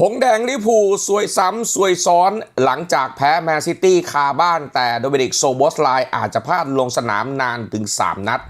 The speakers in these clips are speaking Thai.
หงแดงลิเวอร์พูลซวยซ้ำซวยซ้อนหลังจากแพ้แมนซิตี้คาบ้านแต่โดมินิกโซบอสไลอาจจะพลาดลงสนามนานถึง 3 นัด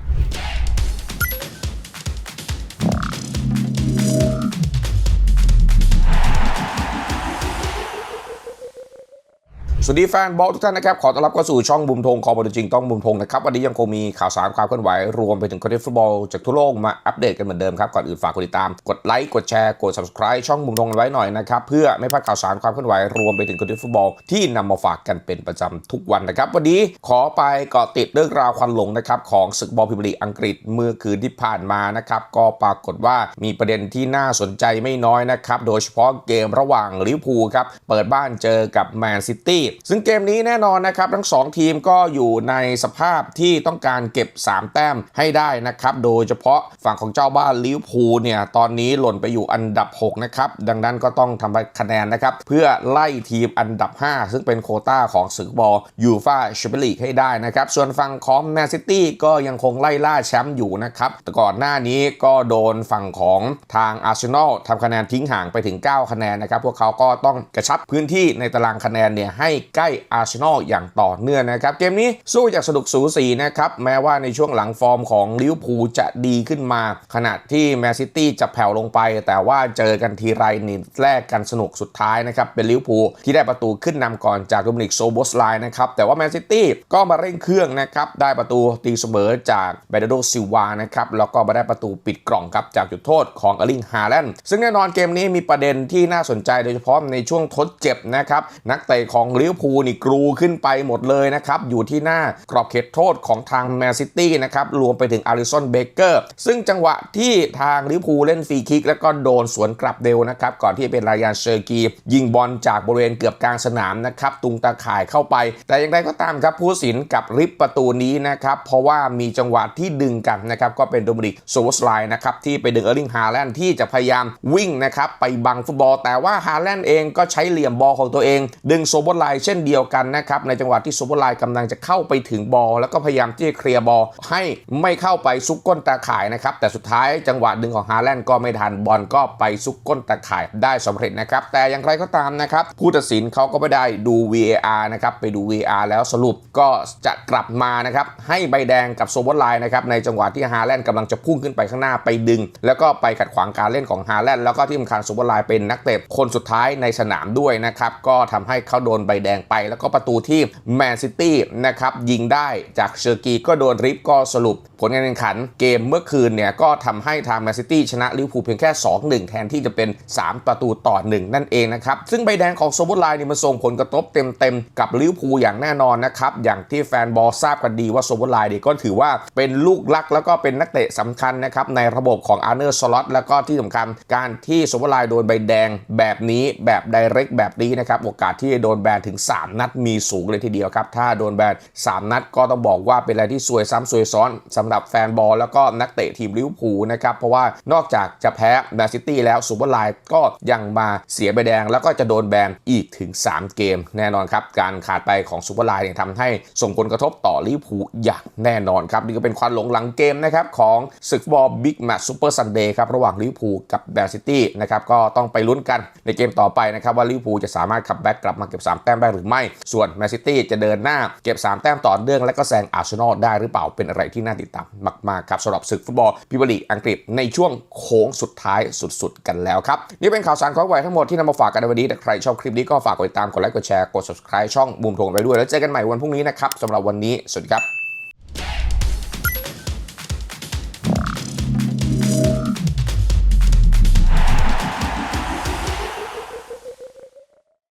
สวัสดีแฟนบอลทุกท่านนะครับ ขอต้อนรับเข้าสู่ช่องบุมธงคอบอลจริงต้องบุมธงนะครับ วันนี้ยังคงมีข่าวสารความเคลื่อนไหว รวมไปถึงคอนเทนต์ฟุตบอลจากทั่วโลกมาอัปเดตกันเหมือนเดิมครับ ก่อนอื่นฝากกดติดตาม กดไลค์ กดแชร์ กด subscribe ช่องบุมธงไว้หน่อยนะครับ เพื่อไม่พลาดข่าวสารความเคลื่อนไหว รวมไปถึงคอนเทนต์ฟุตบอลที่นำมาฝากกันเป็นประจำทุกวันนะครับ วันนี้ขอไปเกาะติดเรื่องราวควันหลงนะครับของศึกบอลพรีเมียร์ลีอังกฤษเมื่อคืนที่ผ่านมานะครับก็ปรากฏว่ามีประเด็นที่น่าสนใจไม่น้อยนะครับโดยเฉพาะเกมระหว่างลิเวอร์พูลครับเปิดบ้านเจอกับแมนซิตี้ซึ่งเกมนี้แน่นอนนะครับทั้ง 2 ทีมก็อยู่ในสภาพที่ต้องการเก็บ 3 แต้มให้ได้นะครับโดยเฉพาะฝั่งของเจ้าบ้านลิเวอร์พูลเนี่ยตอนนี้หล่นไปอยู่อันดับ 6 นะครับ ดังนั้นก็ต้องทำคะแนนนะครับ เพื่อไล่ทีมอันดับ 5 ซึ่งเป็นโคต้าของศึกบอลยูฟาแชมเปี้ยนลีกให้ได้นะครับ ส่วนฝั่งของแมนซิตี้ก็ยังคงไล่ล่าแชมป์อยู่นะครับ แต่ก่อนหน้านี้ก็โดนฝั่งของทางอาร์เซนอลทำคะแนนทิ้งห่างไปถึง 9 คะแนนนะครับ พวกเขาก็ต้องกระชับพื้นที่ในตารางคะแนนเนี่ยให้ใกล้อาร์เซนอลอย่างต่อเนื่องนะครับ เกมนี้สู้จากสนุกสูสีนะครับ แม้ว่าในช่วงหลังฟอร์มของลิเวอร์พูลจะดีขึ้นมา ขณะที่แมนซิตี้จะแผ่วลงไป แต่ว่าเจอกันทีไรนี่แลกกันสนุกสุดท้ายนะครับ เป็นลิเวอร์พูลที่ได้ประตูขึ้นนำก่อนจากโดมินิกโซโบสไลน์นะครับ แต่ว่าแมนซิตี้ก็มาเร่งเครื่องนะครับ ได้ประตูตีเสมอจากเบเดโดซิวานะครับ แล้วก็มาได้ประตูปิดกล่องครับจากจุดโทษของอลิงฮาแลนด์ ซึ่งแน่นอนเกมนี้มีประเด็นที่น่าสนใจโดยเฉพาะในช่วงทดเจ็บนะครับ นักเตะของลิเวอร์พูลนี่กรูขึ้นไปหมดเลยนะครับ อยู่ที่หน้ากรอบเขตโทษของทางแมนซิตี้นะครับ รวมไปถึงอาริสันเบเกอร์ ซึ่งจังหวะที่ทางลิเวอร์พูลเล่นฟรีคิก แล้วก็โดนสวนกลับเร็วนะครับ ก่อนที่เป็นรายานเชอร์กียิงบอลจากบริเวณเกือบกลางสนามนะครับ ตุงตาข่ายเข้าไป แต่อย่างไรก็ตามครับผู้สินกับริบประตูนี้นะครับ เพราะว่ามีจังหวะที่ดึงกันนะครับ ก็เป็นโดมินิกโซวสไลน์นะครับที่ไปดึงเออร์ลิงฮาแลนด์ที่จะพยายามวิ่งนะครับไปบังฟุตบอล แต่ว่าฮาแลนด์เองก็ใช้เหลี่ยมบอลของตัวเอง ดึงโซวสไลเช่นเดียวกันนะครับในจังหวะที่โซวสไลน์กำลังจะเข้าไปถึงบอลแล้วก็พยายามที่จะเคลียร์บอลให้ไม่เข้าไปซุกก้นตาข่ายนะครับแต่สุดท้ายจังหวะดึงของฮาแลนด์ก็ไม่ทันบอลก็ไปซุกก้นตาข่ายได้สำเร็จนะครับแต่อย่างไรก็ตามนะครับผู้ตัดสินเขาก็ไม่ได้ดู VAR นะครับไปดู VAR แล้วสรุปก็จะกลับมานะครับให้ใบแดงกับโซวอตไลน์นะครับในจังหวะที่ฮาแลนด์กำลังจะพุ่งขึ้นไปข้างหน้าไปดึง แล้วก็ไปขัดขวางการเล่นของฮาแลนด์แล้วก็ที่สำคัญโซวอตไลน์เป็นนักเตะคนสุดท้ายในสนามด้วยนะครับก็ทำให้เขาโดนใบแดงไป แล้วก็ประตูที่แมนซิตี้นะครับยิงได้จากเชอร์กีก็โดนริฟก็สรุป ผลการแข่งขันเกมเมื่อคืนเนี่ยก็ทำให้ทางแมนซิตี้ชนะลิเวอร์พูลเพียงแค่ 2-1 แทนที่จะเป็น 3 ประตูต่อ 1 นั่นเองนะครับ ซึ่งใบแดงของโซบูไลน์นี่มันส่งผลกระทบเต็มๆ กับลิเวอร์พูลอย่างแน่นอนนะครับ อย่างที่แฟนบอลทราบกันดีว่าโซบูไลน์นี่ก็ถือว่าเป็นลูกลักแล้วก็เป็นนักเตะสำคัญนะครับในระบบของอาร์เนอร์สล็อตแล้วก็ที่สำคัญการที่โซบูไลน์โดนใบแดงแบบนี้แบบไดเรกแบบนี้นะครับโอกาสที่จะโดนแบนถึง3 นัดมีสูงเลยทีเดียวครับ ถ้าโดนแบน 3 นัดก็ต้องบอกว่าเป็นอะไรที่ซวยซ้ำซวยซ้อนสำหรับแฟนบอลแล้วก็นักเตะทีมลิเวอร์พูลนะครับ เพราะว่านอกจากจะแพ้แมนซิตี้แล้วซูเปอร์ไลน์ก็ยังมาเสียใบแดง แล้วก็จะโดนแบนอีกถึง 3 เกม แน่นอนครับการขาดไปของซูเปอร์ไลน์เนี่ยทำให้ส่งผลกระทบต่อลิเวอร์พูลอย่างแน่นอนครับนี่ก็เป็นควันหลงหลังเกมนะครับของศึกบอลบิ๊กแมตช์ซูเปอร์ซันเดย์ครับระหว่างลิเวอร์พูลกับแมนซิตี้นะครับก็ต้องไปลุ้นกันในเกมต่อไปนะครับว่าลิเวอร์พูลจะสามารถคัมแบ็กกลับมาเก็บ3แต้มได้หรือไม่ ส่วนแมนซิตี้จะเดินหน้าเก็บ 3 แต้มต่อเนื่องและก็แซงอาร์เซนอลได้หรือเปล่าเป็นอะไรที่น่าติดตามมากๆครับสำหรับศึกฟุตบอลพรีเมียร์ลีอังกฤษในช่วงโค้งสุดท้ายสุดๆ กันแล้วครับ นี่เป็นข่าวสารของไหวทั้งหมดที่นำมาฝากกันในวันนี้ถ้าใครชอบคลิปนี้ก็ฝากกดติดตามกดไลค์กดแชร์กด subscribe ช่องบูมทงไปด้วยแล้วเจอกันใหม่วันพรุ่งนี้นะครับสำหรับวันนี้สวัสดีครับ